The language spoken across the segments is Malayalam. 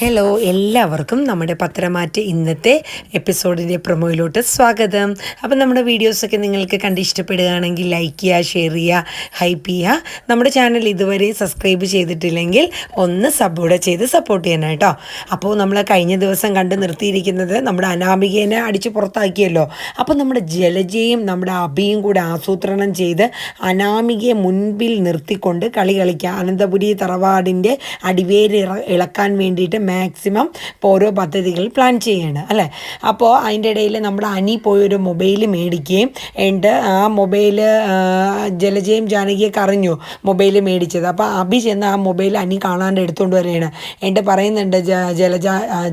ഹലോ എല്ലാവർക്കും നമ്മുടെ പത്രമാറ്റ് ഇന്നത്തെ എപ്പിസോഡിന്റെ പ്രൊമോയിലോട്ട് സ്വാഗതം. അപ്പം നമ്മുടെ വീഡിയോസൊക്കെ നിങ്ങൾക്ക് കണ്ട് ഇഷ്ടപ്പെടുകയാണെങ്കിൽ ലൈക്ക് ചെയ്യുക ഷെയർ ചെയ്യുക ഹൈപ്പ് ചെയ്യുക. നമ്മുടെ ചാനൽ ഇതുവരെ സബ്സ്ക്രൈബ് ചെയ്തിട്ടില്ലെങ്കിൽ ഒന്ന് സബ്ബൂടെ ചെയ്ത് സപ്പോർട്ട് ചെയ്യണം കേട്ടോ. അപ്പോൾ നമ്മൾ കഴിഞ്ഞ ദിവസം കണ്ട് നിർത്തിയിരിക്കുന്നത് നമ്മുടെ അനാമികേനെ അടിച്ച് പുറത്താക്കിയല്ലോ. അപ്പോൾ നമ്മുടെ ജലജയും നമ്മുടെ അഭിയും കൂടെ ആസൂത്രണം ചെയ്ത് അനാമികയെ മുൻപിൽ നിർത്തിക്കൊണ്ട് കളി കളിക്കുക അനന്തപുരി തറവാടിന്റെ അടിവേര് ഇളക്കാൻ വേണ്ടിയിട്ട് മാക്സിമം ഇപ്പോൾ ഓരോ പദ്ധതികൾ പ്ലാൻ ചെയ്യാണ് അല്ലേ? അപ്പോൾ അതിന്റെ ഇടയിൽ നമ്മുടെ അനി പോയി ഒരു മൊബൈൽ മേടിക്കുകയും ഉണ്ട് ആ മൊബൈൽ ജലജയും ജാനകിയൊക്കെ അറിഞ്ഞു മൊബൈൽ മേടിച്ചത്. അപ്പോൾ അഭി ചെന്ന് ആ മൊബൈൽ അനി കാണാണ്ട് എടുത്തുകൊണ്ട് വരികയാണ്. എന്റെ പറയുന്നുണ്ട് ജലജ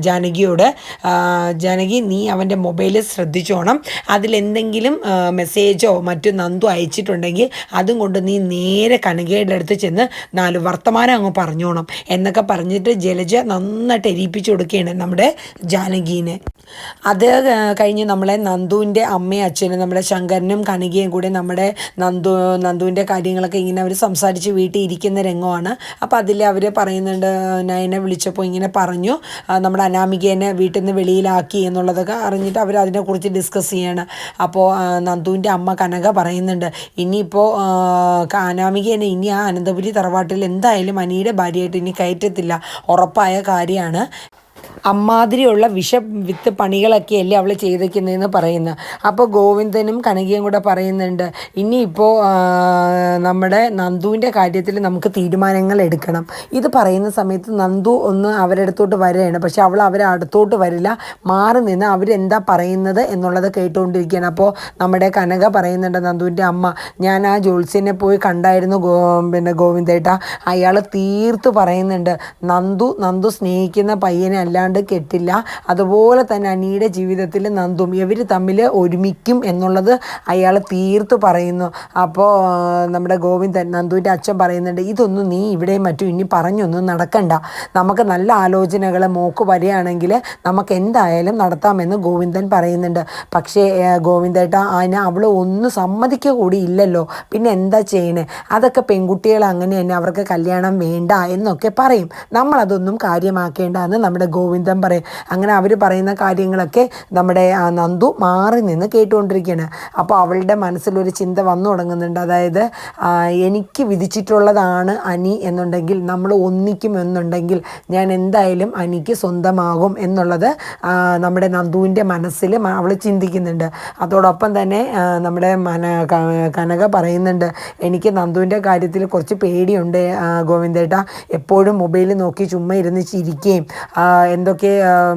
ജാനകിയോട് ജാനകി നീ അവന്റെ മൊബൈൽ ശ്രദ്ധിച്ചോണം. അതിലെന്തെങ്കിലും മെസ്സേജോ മറ്റു നന്ദു അയച്ചിട്ടുണ്ടെങ്കിൽ അതും കൊണ്ട് നീ നേരെ കനകയുടെ അടുത്ത് ചെന്ന് നാല് വർത്തമാനം അങ്ങ് പറഞ്ഞോണം എന്നൊക്കെ പറഞ്ഞിട്ട് ജലജ നന്നായിട്ട് എരിയിപ്പിച്ചു കൊടുക്കുകയാണ് നമ്മുടെ ജാനകീനെ. അത് കഴിഞ്ഞ് നമ്മളെ നന്ദുവിന്റെ അമ്മയും അച്ഛനും നമ്മുടെ ശങ്കരനും കണികയും കൂടി നമ്മുടെ നന്ദു നന്ദുവിന്റെ കാര്യങ്ങളൊക്കെ ഇങ്ങനെ അവർ സംസാരിച്ച് വീട്ടിൽ ഇരിക്കുന്ന രംഗമാണ്. അപ്പോൾ അതിൽ അവർ പറയുന്നുണ്ട് നയനെ വിളിച്ചപ്പോൾ ഇങ്ങനെ പറഞ്ഞു നമ്മുടെ അനാമികേനെ വീട്ടിൽ നിന്ന് വെളിയിലാക്കി എന്നുള്ളതൊക്കെ അറിഞ്ഞിട്ട് അവർ അതിനെക്കുറിച്ച് ഡിസ്കസ് ചെയ്യാണ്. അപ്പോൾ നന്ദുവിന്റെ അമ്മ കനക പറയുന്നുണ്ട് ഇനിയിപ്പോൾ അനാമികേനെ ഇനി ആ അനന്തപുരി തറവാട്ടിൽ എന്തായാലും അനിയുടെ ഭാര്യയായിട്ട് ഇനി കയറ്റത്തില്ല. ഉറപ്പായ കാര്യമാണ് അമ്മാതിരിയുള്ള വിഷ വിത്ത് പണികളൊക്കെയല്ലേ അവൾ ചെയ്തേക്കുന്നതെന്ന് പറയുന്നത് അപ്പോൾ ഗോവിന്ദനും കനകയും കൂടെ പറയുന്നുണ്ട് ഇനിയിപ്പോൾ നമ്മുടെ നന്ദുവിന്റെ കാര്യത്തിൽ നമുക്ക് തീരുമാനങ്ങൾ എടുക്കണം. ഇത് പറയുന്ന സമയത്ത് നന്ദു ഒന്ന് അവരുടെ അടുത്തോട്ട് വരികയാണ്. പക്ഷെ അവൾ അവരെ അടുത്തോട്ട് വരില്ല. മാറി നിന്ന് അവരെന്താ പറയുന്നത് എന്നുള്ളത് കേട്ടുകൊണ്ടിരിക്കുകയാണ്. അപ്പോൾ നമ്മുടെ കനക പറയുന്നുണ്ട് നന്ദുവിന്റെ അമ്മ ഞാൻ ആ ജോത്സ്യനെ പോയി കണ്ടായിരുന്നു ഗോ പിന്നെ ഗോവിന്ദേട്ട. അയാൾ തീർത്ത് പറയുന്നുണ്ട് നന്ദു നന്ദു സ്നേഹിക്കുന്ന പയ്യനെ അല്ലാണ്ട് കെട്ടില്ല. അതുപോലെ തന്നെ അനിയുടെ ജീവിതത്തിൽ നന്ദും ഇവർ തമ്മിൽ ഒരുമിക്കും എന്നുള്ളത് അയാൾ തീർത്ത് പറയുന്നു. അപ്പോൾ നമ്മുടെ ഗോവിന്ദൻ നന്ദുവിന്റെ അച്ഛൻ പറയുന്നുണ്ട് ഇതൊന്നും നീ ഇവിടെയും മറ്റും ഇനി പറഞ്ഞൊന്നും നടക്കണ്ട. നമുക്ക് നല്ല ആലോചനകൾ മോക്ക് വരികയാണെങ്കിൽ നമുക്ക് എന്തായാലും നടത്താമെന്ന് ഗോവിന്ദൻ പറയുന്നുണ്ട്. പക്ഷേ ഗോവിന്ദേട്ട അതിന് അവൾ ഒന്നും സമ്മതിക്കുക കൂടി ഇല്ലല്ലോ. പിന്നെ എന്താ ചെയ്യണേ? അതൊക്കെ പെൺകുട്ടികൾ അങ്ങനെ തന്നെ അവർക്ക് കല്യാണം വേണ്ട എന്നൊക്കെ പറയും. നമ്മളതൊന്നും കാര്യമാക്കേണ്ട എന്ന് നമ്മുടെ ഗോവിന്ദൻ പറയും. അങ്ങനെ അവർ പറയുന്ന കാര്യങ്ങളൊക്കെ നമ്മുടെ നന്ദു മാറി നിന്ന് കേട്ടുകൊണ്ടിരിക്കുകയാണ്. അപ്പോൾ അവളുടെ മനസ്സിലൊരു ചിന്ത വന്നു തുടങ്ങുന്നുണ്ട്. അതായത് എനിക്ക് വിധിച്ചിട്ടുള്ളതാണ് അനി എന്നുണ്ടെങ്കിൽ നമ്മൾ ഒന്നിക്കും എന്നുണ്ടെങ്കിൽ ഞാൻ എന്തായാലും അനിക്ക് സ്വന്തമാകും എന്നുള്ളത് നമ്മുടെ നന്ദുവിന്റെ മനസ്സിൽ അവൾ ചിന്തിക്കുന്നുണ്ട്. അതോടൊപ്പം തന്നെ നമ്മുടെ മന കനക പറയുന്നുണ്ട് എനിക്ക് നന്ദുവിന്റെ കാര്യത്തിൽ കുറച്ച് പേടിയുണ്ട് ഗോവിന്ദേട്ട. എപ്പോഴും മൊബൈൽ നോക്കി ചുമ്മാ ഇരുന്ന് ചിരിക്കുകയും ആ, എന്തൊക്കെ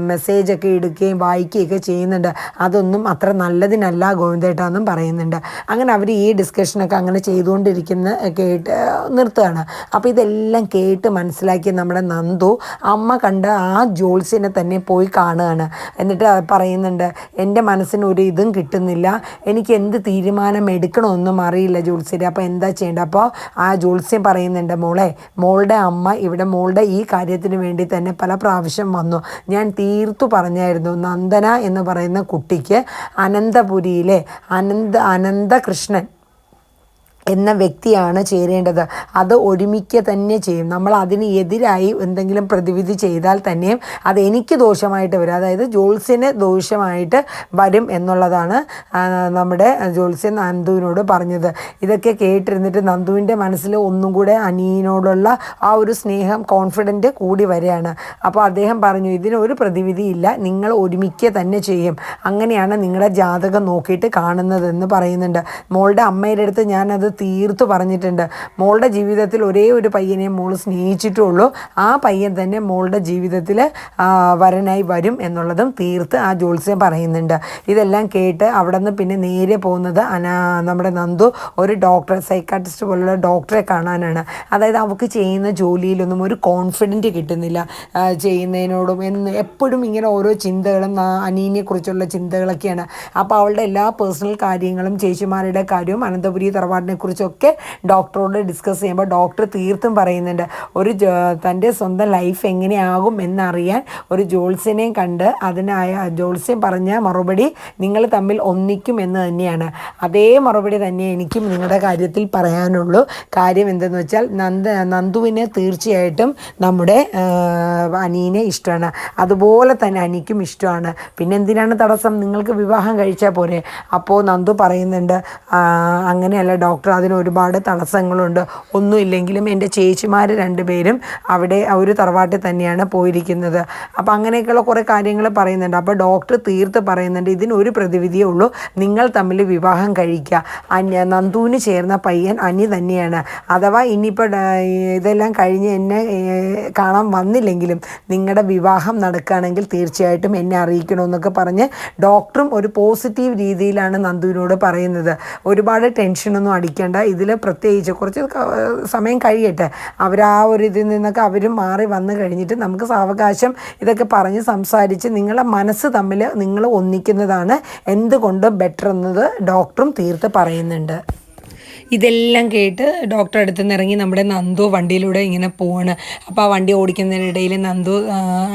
മെസ്സേജൊക്കെ ഇടുകയും വായിക്കുകയൊക്കെ ചെയ്യുന്നുണ്ട്. അതൊന്നും അത്ര നല്ലതിനല്ല ഗോവിന്ദേട്ട എന്നും പറയുന്നുണ്ട്. അങ്ങനെ അവർ ഈ ഡിസ്കഷനൊക്കെ അങ്ങനെ ചെയ്തുകൊണ്ടിരിക്കുന്ന കേട്ട് നിർത്തുകയാണ്. അപ്പോൾ ഇതെല്ലാം കേട്ട് മനസ്സിലാക്കിയ നമ്മുടെ നന്ദു അമ്മ കണ്ട ആ ജോൾസിനെ തന്നെ പോയി കാണുകയാണ്. എന്നിട്ട് പറയുന്നുണ്ട് എന്റെ മനസ്സിന് ഒരു ഇതും കിട്ടുന്നില്ല. എനിക്ക് എന്ത് തീരുമാനം എടുക്കണമെന്നും അറിയില്ല ജോൾസിന്റെ അപ്പോൾ എന്താ ചെയ്യേണ്ടത്? അപ്പോൾ ആ ജോൾസ്യം പറയുന്നുണ്ട് മോളെ മോളുടെ അമ്മ ഇവിടെ മോളുടെ ഈ കാര്യത്തിന് വേണ്ടി തന്നെ പല പ്രാവശ്യം വന്നു. ഞാൻ തീർത്തു പറഞ്ഞായിരുന്നു നന്ദന എന്ന് പറയുന്ന കുട്ടിക്ക് അനന്തപുരിയിലെ അനന്ത അനന്തകൃഷ്ണൻ എന്ന വ്യക്തിയാണ് ചേരേണ്ടത്. അത് ഒരുമിക്കുക തന്നെ ചെയ്യും. നമ്മൾ അതിന് എതിരായി എന്തെങ്കിലും പ്രതിവിധി ചെയ്താൽ തന്നെയും അത് എനിക്ക് ദോഷമായിട്ട് വരും. അതായത് ജോത്സ്യന് ദോഷമായിട്ട് വരും എന്നുള്ളതാണ് നമ്മുടെ ജോത്സ്യൻ നന്ദുവിനോട് പറഞ്ഞത്. ഇതൊക്കെ കേട്ടിരുന്നിട്ട് നന്ദുവിന്റെ മനസ്സിൽ ഒന്നും കൂടെ അനിയനോടുള്ള ആ ഒരു സ്നേഹം കോൺഫിഡന്റ് കൂടി വരികയാണ്. അപ്പോൾ അദ്ദേഹം പറഞ്ഞു ഇതിനൊരു പ്രതിവിധിയില്ല നിങ്ങൾ ഒരുമിക്കുക തന്നെ ചെയ്യും. അങ്ങനെയാണ് നിങ്ങളുടെ ജാതകം നോക്കിയിട്ട് കാണുന്നതെന്ന് പറയുന്നുണ്ട്. മോളുടെ അമ്മയുടെ അടുത്ത് ഞാനത് തീർത്ത് പറഞ്ഞിട്ടുണ്ട്. മോളുടെ ജീവിതത്തിൽ ഒരേ ഒരു പയ്യനെ മോൾ സ്നേഹിച്ചിട്ടുള്ളൂ. ആ പയ്യൻ തന്നെ മോളുടെ ജീവിതത്തിൽ വരനായി വരും എന്നുള്ളതും തീർത്ത് ആ ജോത്സ്യം പറയുന്നുണ്ട്. ഇതെല്ലാം കേട്ട് അവിടെ നിന്ന് പിന്നെ നേരെ പോകുന്നത് അനാ നമ്മുടെ നന്ദു ഒരു ഡോക്ടർ സൈക്കാട്രിസ്റ്റ് പോലുള്ള ഡോക്ടറെ കാണാനാണ്. അതായത് അവൾക്ക് ചെയ്യുന്ന ജോലിയിലൊന്നും ഒരു കോൺഫിഡന്റ് കിട്ടുന്നില്ല. ചെയ്യുന്നതിനോടും എന്ന് എപ്പോഴും ഇങ്ങനെ ഓരോ ചിന്തകളും അനീനെക്കുറിച്ചുള്ള ചിന്തകളൊക്കെയാണ്. അപ്പോൾ അവളുടെ എല്ലാ പേഴ്സണൽ കാര്യങ്ങളും ചേച്ചിമാരുടെ കാര്യവും അനന്തപുരി തറവാടിനെ കുറിച്ചൊക്കെ ഡോക്ടറോട് ഡിസ്കസ് ചെയ്യുമ്പോൾ ഡോക്ടർ തീർത്തും പറയുന്നുണ്ട്. ഒരു തന്റെ സ്വന്തം ലൈഫ് എങ്ങനെയാകും എന്നറിയാൻ ഒരു ജോത്സ്യനെയും കണ്ട് അതിനായ ജോത്സ്യം പറഞ്ഞ മറുപടി നിങ്ങൾ തമ്മിൽ ഒന്നിക്കും എന്ന് തന്നെയാണ്. അതേ മറുപടി തന്നെ എനിക്കും നിങ്ങളുടെ കാര്യത്തിൽ പറയാനുള്ളൂ. കാര്യം എന്തെന്ന് വെച്ചാൽ നന്ദ നന്ദുവിന് തീർച്ചയായിട്ടും നമ്മുടെ അനീനെ ഇഷ്ടമാണ്. അതുപോലെ തന്നെ അനിക്കും ഇഷ്ടമാണ്. പിന്നെ എന്തിനാണ് തടസ്സം? നിങ്ങൾക്ക് വിവാഹം കഴിച്ചാൽ പോരെ. അപ്പോൾ നന്ദു പറയുന്നുണ്ട് അങ്ങനെയല്ല ഡോക്ടർ അതിന് ഒരുപാട് തടസ്സങ്ങളുണ്ട്. ഒന്നുമില്ലെങ്കിലും എന്റെ ചേച്ചിമാർ രണ്ടുപേരും അവിടെ ഒരു തറവാട്ടിൽ തന്നെയാണ് പോയിരിക്കുന്നത്. അപ്പോൾ അങ്ങനെയൊക്കെയുള്ള കുറേ കാര്യങ്ങൾ പറയുന്നുണ്ട്. അപ്പോൾ ഡോക്ടർ തീർത്ത് പറയുന്നുണ്ട് ഇതിനൊരു പ്രതിവിധിയേ ഉള്ളൂ. നിങ്ങൾ തമ്മിൽ വിവാഹം കഴിക്കുക. അന്യ നന്ദുവിന് ചേർന്ന പയ്യൻ അനി തന്നെയാണ്. അഥവാ ഇനിയിപ്പോൾ ഇതെല്ലാം കഴിഞ്ഞ് എന്നെ കാണാൻ വന്നില്ലെങ്കിലും നിങ്ങളുടെ വിവാഹം നടക്കുകയാണെങ്കിൽ തീർച്ചയായിട്ടും എന്നെ അറിയിക്കണമെന്നൊക്കെ പറഞ്ഞ് ഡോക്ടറും ഒരു പോസിറ്റീവ് രീതിയിലാണ് നന്ദുവിനോട് പറയുന്നത്. ഒരുപാട് ടെൻഷനൊന്നും അടിക്കേണ്ട ഇതിൽ പ്രത്യേകിച്ച് കുറച്ച് സമയം കഴിയട്ടെ. അവർ ആ ഒരു ഇതിൽ നിന്നൊക്കെ അവർ മാറി വന്നു കഴിഞ്ഞിട്ട് നമുക്ക് സാവകാശം ഇതൊക്കെ പറഞ്ഞ് സംസാരിച്ച് നിങ്ങളെ മനസ്സ് തമ്മിൽ നിങ്ങൾ ഒന്നിക്കുന്നതാണ്. എന്തുകൊണ്ടും ബെറ്റർ എന്നത് ഡോക്ടറും തീർത്ത് പറയുന്നുണ്ട്. ഇതെല്ലാം കേട്ട് ഡോക്ടർ അടുത്ത് നിന്ന് ഇറങ്ങി നമ്മുടെ നന്ദു വണ്ടിയിലൂടെ ഇങ്ങനെ പോവാണ്. അപ്പോൾ ആ വണ്ടി ഓടിക്കുന്നതിനിടയിൽ നന്ദു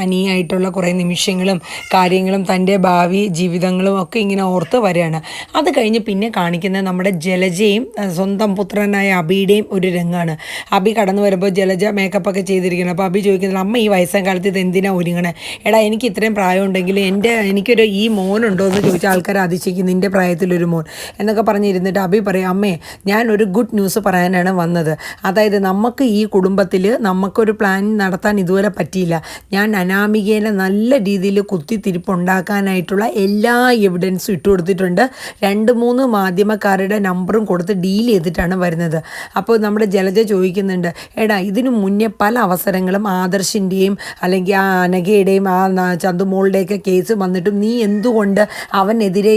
അനിയായിട്ടുള്ള കുറേ നിമിഷങ്ങളും കാര്യങ്ങളും തന്റെ ഭാവി ജീവിതങ്ങളും ഒക്കെ ഇങ്ങനെ ഓർത്ത് വരികയാണ്. അത് കഴിഞ്ഞ് പിന്നെ കാണിക്കുന്നത് നമ്മുടെ ജലജയും സ്വന്തം പുത്രനായ അബിയുടെയും ഒരു രംഗമാണ് അബി കടന്നു വരുമ്പോൾ ജലജ മേക്കപ്പ് ഒക്കെ ചെയ്തിരിക്കണം അപ്പോൾ അബി ചോദിക്കുന്നത് അമ്മ ഈ വയസ്സാം കാലത്ത് ഇത് എന്തിനാ ഒരുങ്ങണേ? എടാ എനിക്ക് ഇത്രയും പ്രായം ഉണ്ടെങ്കിൽ എന്റെ എനിക്കൊരു ഈ മോനുണ്ടോ എന്ന് ചോദിച്ചാൽ ആൾക്കാർ അതിശയിക്കും നിന്റെ പ്രായത്തിലൊരു മോൻ. എന്നൊക്കെ പറഞ്ഞിരുന്നിട്ട് അബി പറയും അമ്മേ ഞാൻ ഒരു ഗുഡ് ന്യൂസ് പറയാനാണ് വന്നത്. അതായത് നമുക്ക് ഈ കുടുംബത്തിൽ നമുക്കൊരു പ്ലാൻ നടത്താൻ ഇതുവരെ പറ്റിയില്ല. ഞാൻ അനാമികേനെ നല്ല രീതിയിൽ കുത്തിത്തിരിപ്പുണ്ടാക്കാനായിട്ടുള്ള എല്ലാ എവിഡൻസും ഇട്ടു കൊടുത്തിട്ടുണ്ട്. രണ്ട് മൂന്ന് മാധ്യമക്കാരുടെ നമ്പറും കൊടുത്ത് ഡീൽ ചെയ്തിട്ടാണ് വരുന്നത്. അപ്പോൾ നമ്മുടെ ജലജ ചോദിക്കുന്നുണ്ട് എടാ ഇതിനു മുന്നേ പല അവസരങ്ങളും ആദർശിന്റെയും അല്ലെങ്കിൽ ആ അനഘയുടെയും ആ ചന്തുമോളുടെയൊക്കെ കേസ് വന്നിട്ടും നീ എന്തുകൊണ്ട് അവനെതിരെ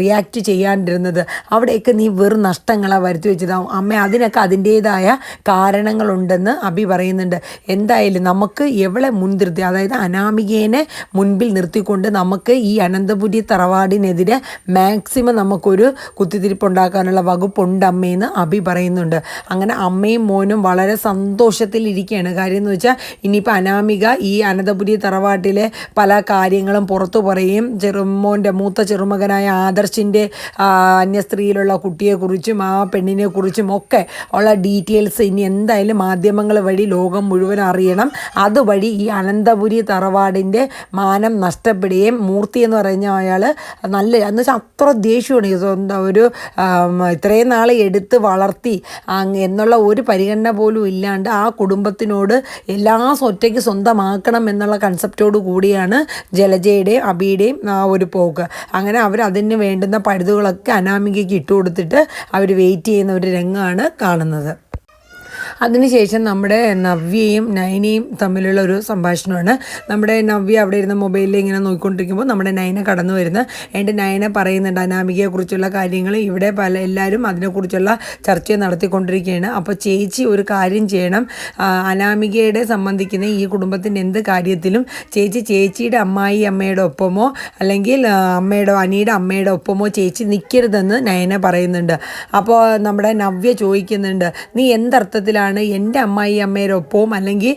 റിയാക്ട് ചെയ്യാണ്ടിരുന്നത്? അവിടെയൊക്കെ നീ വെറും നഷ്ടങ്ങളാണ് വരുത്തി വെച്ചതാവും. അമ്മ അതിനൊക്കെ അതിന്റേതായ കാരണങ്ങളുണ്ടെന്ന് അബി പറയുന്നുണ്ട്. എന്തായാലും നമുക്ക് എവളെ മുൻനിർത്തി അതായത് അനാമികേനെ മുൻപിൽ നിർത്തിക്കൊണ്ട് നമുക്ക് ഈ അനന്തപുരി തറവാടിനെതിരെ മാക്സിമം നമുക്കൊരു കുത്തിത്തിരിപ്പുണ്ടാക്കാനുള്ള വകുപ്പുണ്ട് അമ്മയെന്ന് അബി പറയുന്നുണ്ട്. അങ്ങനെ അമ്മയും മോനും വളരെ സന്തോഷത്തിലിരിക്കുകയാണ്. കാര്യം എന്ന് വെച്ചാൽ ഇനിയിപ്പോൾ അനാമിക ഈ അനന്തപുരി തറവാട്ടിലെ പല കാര്യങ്ങളും പുറത്തു പറയും. ചെറുമോന്റെ മൂത്ത ചെറുമകനായ ആദർശിന്റെ അന്യസ്ത്രീയിലുള്ള കുട്ടിയെക്കുറിച്ചും ആ പെണ്ണിനെ കുറിച്ചും ഒക്കെ ഉള്ള ഡീറ്റെയിൽസ് ഇനി എന്തായാലും മാധ്യമങ്ങൾ വഴി ലോകം മുഴുവൻ അറിയണം. അതുവഴി ഈ അനന്തപുരി തറവാടിന്റെ മാനം നഷ്ടപ്പെടുകയും മൂർത്തി എന്ന് പറഞ്ഞ അയാൾ നല്ല എന്ന് വെച്ചാൽ അത്ര ദേഷ്യമാണ്. സ്വന്തം ഒരു ഇത്രയും നാൾ എടുത്ത് വളർത്തി എന്നുള്ള ഒരു പരിഗണന പോലും ഇല്ലാണ്ട് ആ കുടുംബത്തിനോട് എല്ലാ ഒറ്റയ്ക്ക് സ്വന്തമാക്കണം എന്നുള്ള കൺസെപ്റ്റോട് കൂടിയാണ് ജലജയുടെയും അബിയുടെയും ആ ഒരു പോക്ക്. അങ്ങനെ അവർ അതിന് വേണ്ടുന്ന പഴുതുകളൊക്കെ അനാമികയ്ക്ക് ഇട്ടുകൊടുത്തിട്ട് അവർ വെയിറ്റ് ചെയ്യുന്ന ഒരു രംഗമാണ് കാണുന്നത്. അതിനുശേഷം നമ്മുടെ നവ്യയും നയനയും തമ്മിലുള്ള ഒരു സംഭാഷണമാണ്. നമ്മുടെ നവ്യ അവിടെ ഇരുന്ന മൊബൈലിൽ ഇങ്ങനെ നോക്കിക്കൊണ്ടിരിക്കുമ്പോൾ നമ്മുടെ നൈന കടന്നു വരുന്ന. എന്റെ നയന പറയുന്നുണ്ട് അനാമികയെക്കുറിച്ചുള്ള കാര്യങ്ങൾ ഇവിടെ പല എല്ലാവരും അതിനെക്കുറിച്ചുള്ള ചർച്ച നടത്തിക്കൊണ്ടിരിക്കുകയാണ്. അപ്പോൾ ചേച്ചി ഒരു കാര്യം ചെയ്യണം. അനാമികയുടെ സംബന്ധിക്കുന്ന ഈ കുടുംബത്തിന്റെ എന്ത് കാര്യത്തിലും ചേച്ചി ചേച്ചിയുടെ അമ്മായി അമ്മയുടെ ഒപ്പമോ അല്ലെങ്കിൽ അമ്മയുടെ അനിയുടെ അമ്മയുടെ ഒപ്പമോ ചേച്ചി നിൽക്കരുതെന്ന് നയന പറയുന്നുണ്ട്. അപ്പോൾ നമ്മുടെ നവ്യ ചോദിക്കുന്നുണ്ട് നീ എന്തർത്ഥത്തിലാണ് എന്തിനാണ് എന്റെ അമ്മായി അമ്മയുടെ ഒപ്പവും അല്ലെങ്കിൽ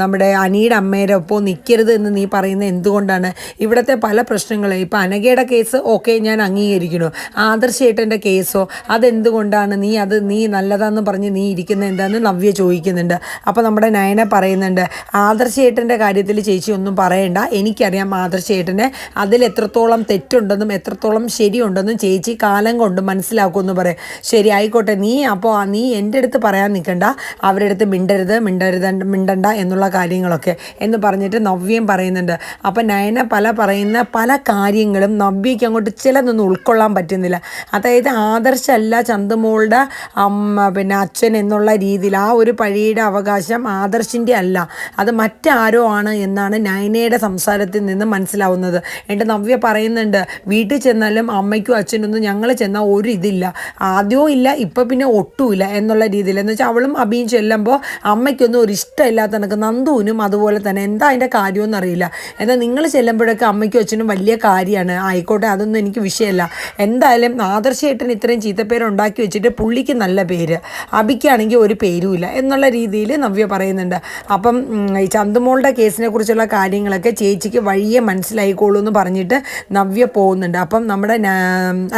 നമ്മുടെ അനിയുടെ അമ്മയുടെ ഒപ്പവും നിൽക്കരുത് എന്ന് നീ പറയുന്നത് എന്തുകൊണ്ടാണ്? ഇവിടുത്തെ പല പ്രശ്നങ്ങളും ഇപ്പോൾ അനഘയുടെ കേസ് ഓക്കെ ഞാൻ അംഗീകരിക്കുന്നു. ആദർശേട്ടന്റെ കേസോ അതെന്തുകൊണ്ടാണ് നീ അത് നീ നല്ലതാണെന്ന് പറഞ്ഞ് നീ ഇരിക്കുന്നത് എന്താണെന്ന് നവ്യ ചോദിക്കുന്നുണ്ട്. അപ്പോൾ നമ്മുടെ നയന പറയുന്നുണ്ട് ആദർശേട്ടന്റെ കാര്യത്തിൽ ചേച്ചി ഒന്നും പറയണ്ട. എനിക്കറിയാം ആദർശേട്ടനെ അതിൽ എത്രത്തോളം തെറ്റുണ്ടെന്നും എത്രത്തോളം ശരിയുണ്ടെന്നും ചേച്ചി കാലം കൊണ്ട് മനസ്സിലാക്കുമെന്ന് പറയും. ശരി ആയിക്കോട്ടെ. നീ അപ്പോൾ നീ എന്റെ അടുത്ത് പറയാൻ നിൽക്കണ്ട. അവരുടെ അടുത്ത് മിണ്ടരുത് മിണ്ടരുത് മിണ്ടണ്ട എന്നുള്ള കാര്യങ്ങളൊക്കെ എന്ന് പറഞ്ഞിട്ട് നവ്യം പറയുന്നുണ്ട്. അപ്പം നയന പല പറയുന്ന പല കാര്യങ്ങളും നവ്യയ്ക്ക് അങ്ങോട്ട് ചിലതൊന്നും ഉൾക്കൊള്ളാൻ പറ്റുന്നില്ല. അതായത് ആദർശമല്ല ചന്തുമോളുടെ അമ്മ പിന്നെ അച്ഛൻ എന്നുള്ള രീതിയിൽ ആ ഒരു പഴിയുടെ അവകാശം ആദർശിന്റെ അല്ല. അത് മറ്റാരോ ആണ് എന്നാണ് നയനയുടെ സംസാരത്തിൽ നിന്ന് മനസ്സിലാവുന്നത്. എന്റെ നവ്യ പറയുന്നുണ്ട് വീട്ടിൽ ചെന്നാലും അമ്മയ്ക്കും അച്ഛനൊന്നും ഞങ്ങൾ ചെന്നാൽ ഒരു ഇതില്ല. ആദ്യവും ഇല്ല ഇപ്പം പിന്നെ ഒട്ടുമില്ല എന്നുള്ള രീതിയിൽ. എന്ന് വെച്ചാൽ അവളും അബിയും ചെല്ലുമ്പോൾ അമ്മയ്ക്കൊന്നും ഒരു ഇഷ്ടമില്ലാത്ത കണക്ക് നന്ദുവിനും അതുപോലെ തന്നെ എന്താ അതിന്റെ കാര്യമെന്ന് അറിയില്ല. എന്നാൽ നിങ്ങൾ ചെല്ലുമ്പോഴൊക്കെ അമ്മയ്ക്കും അച്ഛനും വലിയ കാര്യമാണ്. ആയിക്കോട്ടെ അതൊന്നും എനിക്ക് വിഷയമല്ല. എന്തായാലും ആദർശേട്ടൻ ഇത്രയും ചീത്തപ്പേര് ഉണ്ടാക്കി വെച്ചിട്ട് പുള്ളിക്ക് നല്ല പേര്. അബിക്കാണെങ്കിൽ ഒരു പേരുമില്ല എന്നുള്ള രീതിയിൽ നവ്യ പറയുന്നുണ്ട്. അപ്പം ഈ ചന്തുമോളുടെ കേസിനെ കുറിച്ചുള്ള കാര്യങ്ങളൊക്കെ ചേച്ചിക്ക് വഴിയെ മനസ്സിലായിക്കോളൂ എന്ന് പറഞ്ഞിട്ട് നവ്യ പോകുന്നുണ്ട്. അപ്പം നമ്മുടെ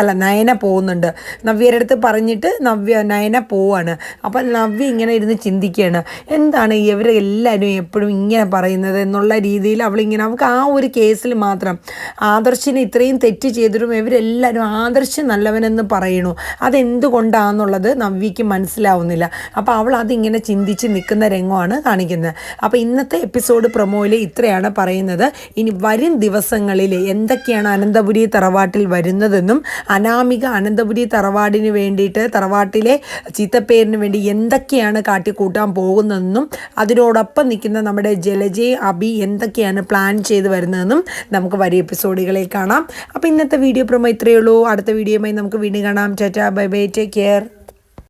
അല്ല നയന പോകുന്നുണ്ട്. നവ്യയുടെ അടുത്ത് പറഞ്ഞിട്ട് നവ്യ നയന പോവാണ്. അപ്പം നവ്യ ഇങ്ങനെ ഇരുന്ന് ചിന്തിക്കുകയാണ് എന്താണ് ഇവരെ എല്ലാവരും എപ്പോഴും ഇങ്ങനെ പറയുന്നത് എന്നുള്ള രീതിയിൽ അവളിങ്ങനെ അവൾക്ക് ആ ഒരു കേസിൽ മാത്രം ആദർശിനെ ഇത്രയും തെറ്റ് ചെയ്തിട്ടും ഇവരെല്ലാവരും ആദർശ് നല്ലവനെന്ന് പറയണു. അതെന്തുകൊണ്ടാണെന്നുള്ളത് നവ്വിക്ക് മനസ്സിലാവുന്നില്ല. അപ്പോൾ അവൾ അതിങ്ങനെ ചിന്തിച്ച് നിൽക്കുന്ന രംഗമാണ് കാണിക്കുന്നത്. അപ്പോൾ ഇന്നത്തെ എപ്പിസോഡ് പ്രൊമോയിൽ ഇത്രയാണ് പറയുന്നത്. ഇനി വരും ദിവസങ്ങളിൽ എന്തൊക്കെയാണ് അനന്തപുരി തറവാട്ടിൽ വരുന്നതെന്നും അനാമിക അനന്തപുരി തറവാടിന് വേണ്ടിയിട്ട് തറവാട്ടിലെ ചീത്തപ്പേരിന് വേണ്ടി എന്തൊക്കെയാണ് കാട്ടിക്കൂട്ടാൻ പോകുന്നതെന്നും അതിനോടൊപ്പം നിൽക്കുന്ന നമ്മുടെ ജലജയെ അബി എന്തൊക്കെയാണ് പ്ലാൻ ചെയ്ത് വരുന്നതെന്നും നമുക്ക് വരും എപ്പിസോഡുകളിൽ കാണാം. അപ്പോൾ ഇന്നത്തെ വീഡിയോ പ്രമോ ഇത്രയേ ഉള്ളൂ. അടുത്ത വീഡിയോയുമായി നമുക്ക് വീണ്ടും കാണാം. Tata bye bye take care